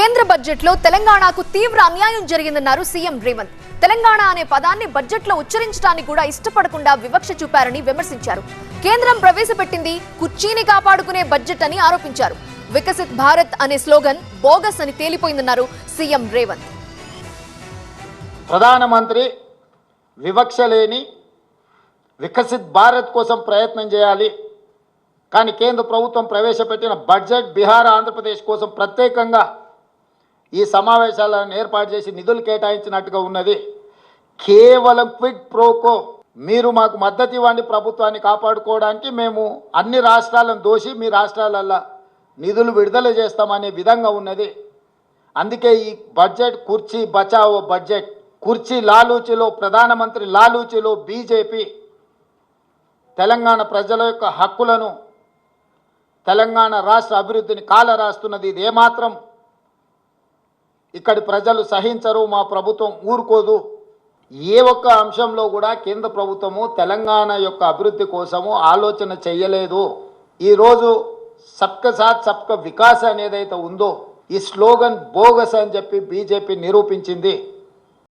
కేంద్ర బడ్జెట్లో తెలంగాణకు తీవ్ర అన్యాయం జరిగిందన్నారు సీఎం రేవంత్. తెలంగాణ అనే పదాన్ని బడ్జెట్లో ఉచ్చరించడానికి కూడా ఇష్టపడకుండా వివక్ష చూపారని విమర్శించారు. కేంద్రం ప్రవేశపెట్టింది కుర్చీని కాపాడుకునే బడ్జెట్ అని ఆరోపించారు. వికసిత్ భారత్ అనే స్లోగన్ బోగస్ అని తేలిపోయిందన్నారు సీఎం రేవంత్. ప్రధానమంత్రి వివక్ష లేని వికసిత్ భారత్ కోసం ప్రయత్నం చేయాలి. కానీ కేంద్ర ప్రభుత్వం ప్రవేశపెట్టిన బడ్జెట్ బీహార్ ఆంధ్రప్రదేశ్ కోసం ప్రత్యేకంగా ఈ సమావేశాలను ఏర్పాటు చేసి నిధులు కేటాయించినట్టుగా ఉన్నది. కేవలం క్విక్ ప్రోకో. మీరు మాకు మద్దతు ఇవ్వండి ప్రభుత్వాన్ని కాపాడుకోవడానికి. మేము అన్ని రాష్ట్రాలను దోషి మీ రాష్ట్రాలల్లో నిధులు విడుదల చేస్తామనే విధంగా ఉన్నది. అందుకే ఈ బడ్జెట్ కుర్చీ బచావో బడ్జెట్. కుర్చీ లాలూచిలో ప్రధానమంత్రి లాలూచిలో బీజేపీ తెలంగాణ ప్రజల యొక్క హక్కులను తెలంగాణ రాష్ట్ర అభివృద్ధిని కాల రాస్తున్నది ఇది ఏమాత్రం ఇక్కడి ప్రజలు సహించరు మా ప్రభుత్వం ఊరుకోదు. ఏ ఒక్క అంశంలో కూడా కేంద్ర ప్రభుత్వము తెలంగాణ యొక్క అభివృద్ధి కోసము ఆలోచన చేయలేదు. ఈరోజు సబ్క సాత్ సబ్క వికాస్ అనేదైతే ఉందో ఈ స్లోగన్ బోగస్ అని చెప్పి బీజేపీ నిరూపించింది.